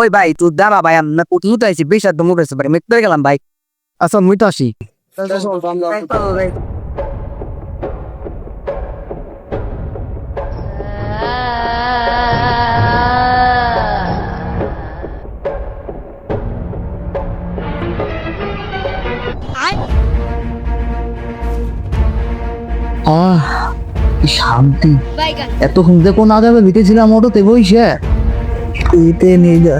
ওই ভাই তুই দাঁড়া ভাই আমি কোথাও তো আইছি বেশ একদম উঠেছে ভাই মেট্রে গেলাম ভাই। আচ্ছা মুই তো আসি। আহ শান্তি। এতক্ষণ যে কোন আদাবে ভিতেছিলাম অটোতে বইসে। ইতে নিয়ে যা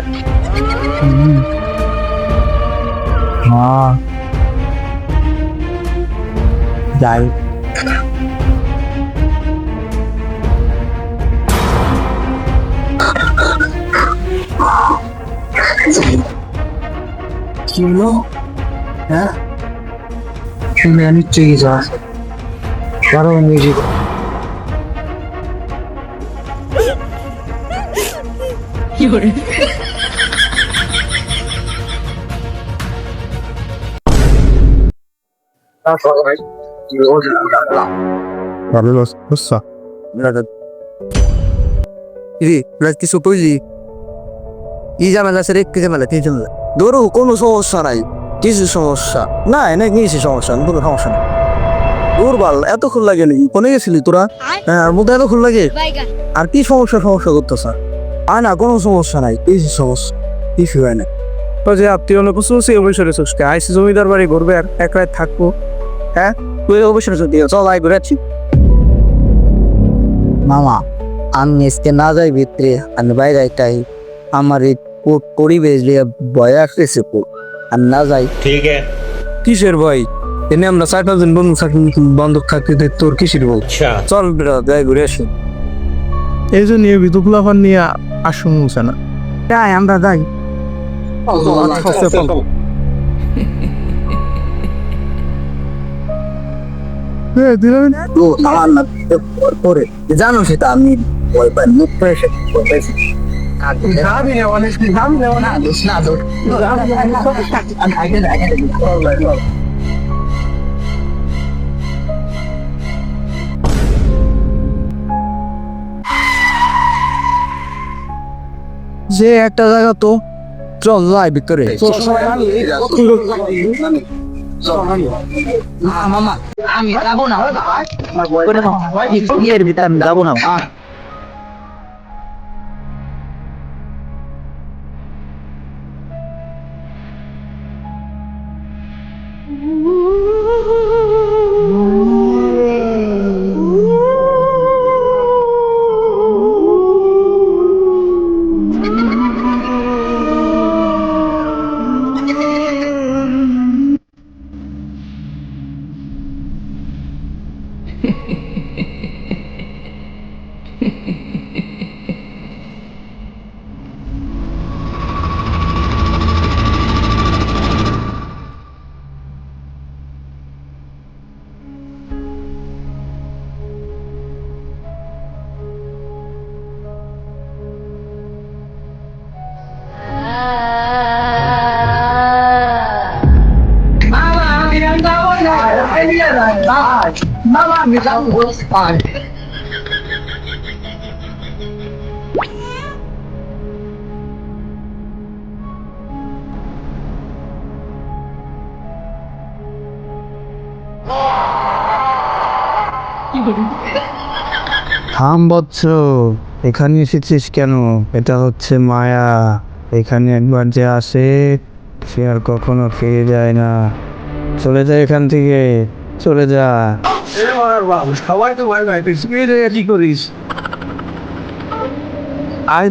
হুম। হ্যাঁ যাই কি হলো হ্যাঁ তুমি নিশ্চয়ই কিছু কারও। Carlos, ই ঝামেলা ধরো কোনো সমস্যা নাই কিছু সমস্যা না এনে কিছু সমস্যা কোনো সমস্যা নেই দুর্বল এতক্ষণ লাগে নাকি কোনে গেছিলি তোরা হ্যাঁ আর মধ্যে এতক্ষণ লাগে আর কি সমস্যা সমস্যা করতেছ আর না কোনো সমস্যা নাই এই সমস্যা কিছু হয় না। তো যে তুই অন্য কিছু সেই অবসরে চুষকে আইসি জমিদার বাড়ি ঘুরবে আর এক রাত থাকব। হ্যাঁ? তুই অবসরে চুষ দিয়ে চল আই ঘুরে আছি মামা আমি আজকে না যাই ভিতরে আমি বাইরে তাই আমার এই পরিবেশ দিয়ে ভয় আসতেছে আমি না যাই। ঠিক আছে। কিসের ভয়? এনে আমরা চার পাঁচজন বন্ধু থাকি বন্ধুক থাকতে তোর কিসের বল আচ্ছা। চল বেড়া যাই ঘুরে আসি। এই জন্য বিদুপলাফার নিয়ে আসুন না। তাই আমরা যাই। না? জানো সেটা আমি ভয় যে একটা জায়গা তো চল যাই। ভিতরে আমি যাব না। আমি যাব। না থাম বৎস, এখানে এসেছিস কেন? এটা হচ্ছে মায়া। এখানে একবার যে আসে, সে আর কখনো ফিরে যায় না। চলে যায় এখান থেকে, চলে যা। সবাই তো ভয় পায় যায় কি করিস আয়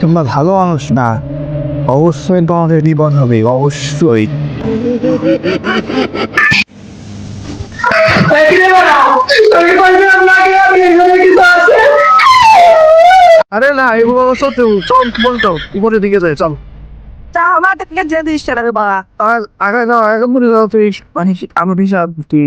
তোমরা ভালো মানুষ না। অবশ্যই তোমাদের জীবন হবে অবশ্যই। আরে না এগুলো সত্যি চল বলতো উপরের দিকে যাই চল। আমাদেরকে যে দিচ্ছে রে বাবা আর আগে না আগে মনে তুই মানে আমার বিশাল তুই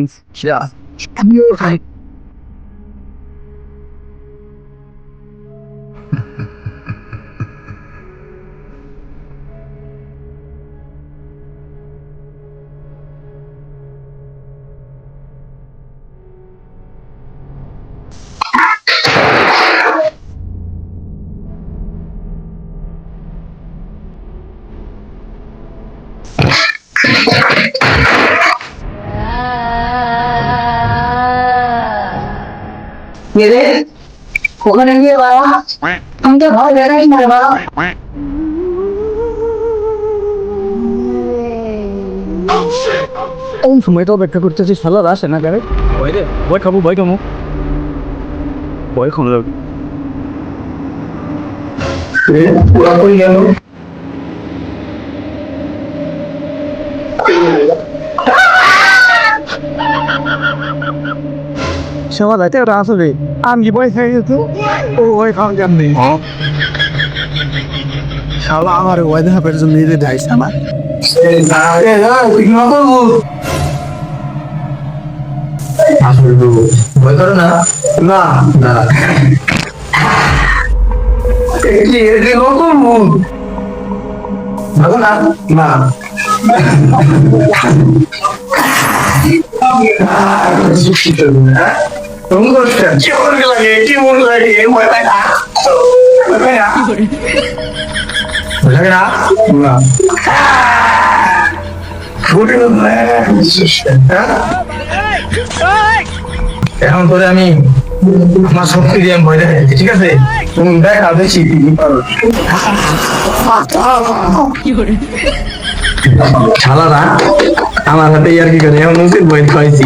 ওখানে গিয়ে বাবা। আমি তো ঘর বেড়াই না বাবা। এই সময় তো অপেক্ষা করতেছি সালা আসে না গাড়ি। ভয় রে ভয় খাব ভয় খাব ভয় খাব পুরা করে গেল। সবার রাতে ওরা আসবে আমি খাই যেত? ও ভয় খাওয়া জানি শালা আমার ভয় দেখাবার জন্য নিজে যাইছে আমার। ভয় করো না। না না। কি এটি নতুন মুখ ভালো না। না। তুমি করছেন কেমন লাগে? কেমন লাগে? ভয় লাগে না। ভয় লাগে না? লাগে না? না। এখন তোরে আমি আমার শক্তি দিয়ে ভয় দেখাচ্ছি ঠিক আছে? তুমি দেখা দেখি কি পারো। শালারা আমার হাতে আর কি করে এমন বই খাইছি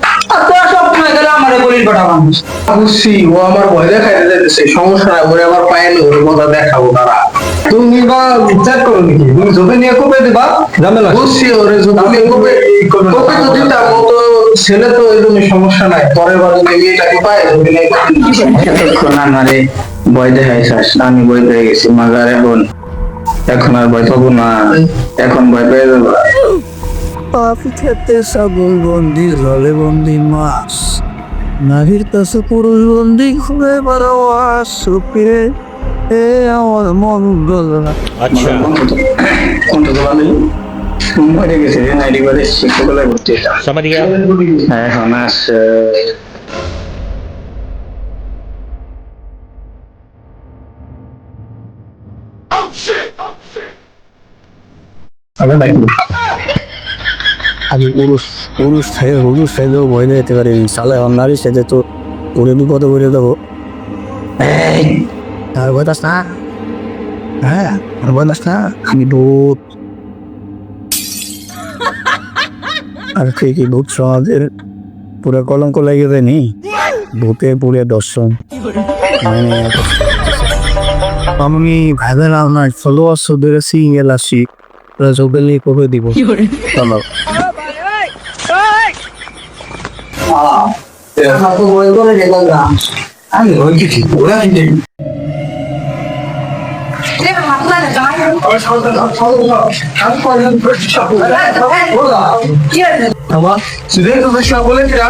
গেলে আমার বলির কটা মানুষ বুঝছি ও আমার ভয় দেখাই সমস্যা নাই ওরে আমার পায়ে ওর মজা দেখাবো তারা তুমি বা চেক করো নাকি? তুমি নিয়ে কোপে দিবা? ঝামেলা বুঝছি ওরে নিয়ে কোপে কোপে তো দিতাম ও তো ছেলে তো এরকম সমস্যা নাই। পরের বার যদি মেয়েটাকে পায় জোবে নিয়ে না না রে ভয় দেখাইছিস আমি ভয় পেয়ে গেছি মাগার এখন এখন আর ভয় পাবো না এখন ভয় পেয়ে যাব। পাপি খেতে ছাগল বন্দি জলে বন্দি মাছ। নাভির কাছে পুরুষ বন্দি ঘুরে বারোয়াস সুপিরে। এ আমার মন গল না। কোনটা বলা নেই মরে গেছে নাইডি বারে শিক্ষকলায় ভর্তি হতাম Somebody else? হ্যাঁ এখন আসছে আমি পুরুষ পুরুষ খাই পুরুষ খাইলেও ভয় নিয়ে যেতে পারি সালে নারী সেজে তো ওরে বিপদে বলে দেবো। আর না। হ্যাঁ আর বয়দাস না আমি ভূত আর কি কি ভূত সমাজের? পুরো কলঙ্ক লেগে দেয়নি ভূতে পুরে দর্শন। মানে আমি ভাইবেলাম না বছর ধরে সিঙ্গেল আসি। চোখে কবে দিব? চলো। আমি ওই কিছু ওরা কি আমার সুদের তো বেশি বলে কিরা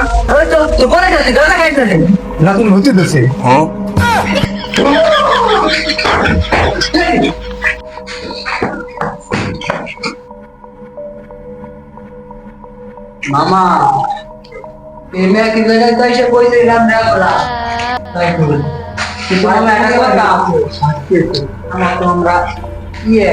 না তুমি হতে দিছে মামা প্রেমে কি জায়গায় না তাই তো আমরা ইয়ে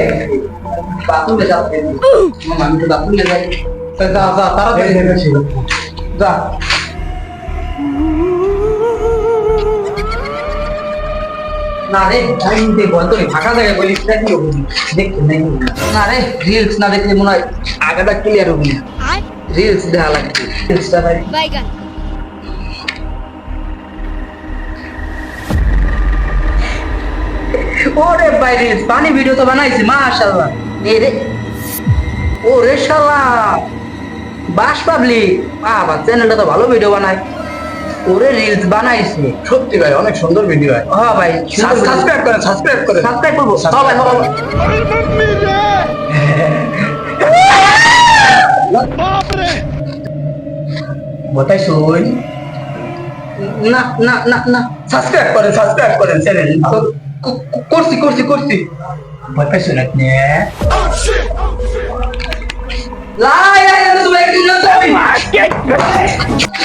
না রে আমি দেখব ফাঁকা জায়গায় বলি, সেটা কি দেখতে নাই। না রে রিলস না দেখলে মনে হয় আগাটা ক্লিয়ার হবে না। রিলস দেখা লাগছে রিলসটা ভাই। Baigan. ওরে ভাই রিলস পানি ভিডিও তো বানাইছি মাশাআল্লাহ। এ রে। ওরে শালা। বাস পাবলিক বাবা চ্যানেলটা তো ভালো ভিডিও বানায়। ওরে রিলস বানাইছে। সত্যি ভাই অনেক সুন্দর ভিডিও হয়। হ্যাঁ ভাই সাবস্ক্রাইব করেন সাবস্ক্রাইব করেন সাবস্ক্রাইব করব। হ্যাঁ ভাই বতাই সই না না না না। সাবস্ক্রাইব করেন সাবস্ক্রাইব করেন চ্যানেল করছি করছি করছি। বতাই শুনে আপনি।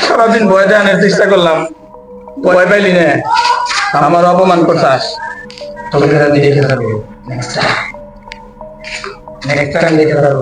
সারাদিন ভয় দেওয়ানোর চেষ্টা করলাম। ভয় পাইলি না। আমার অপমান করছাস। তোকে দেখে থাকব নেক্সট টাইম নেক্সট টাইম দেখে থাকব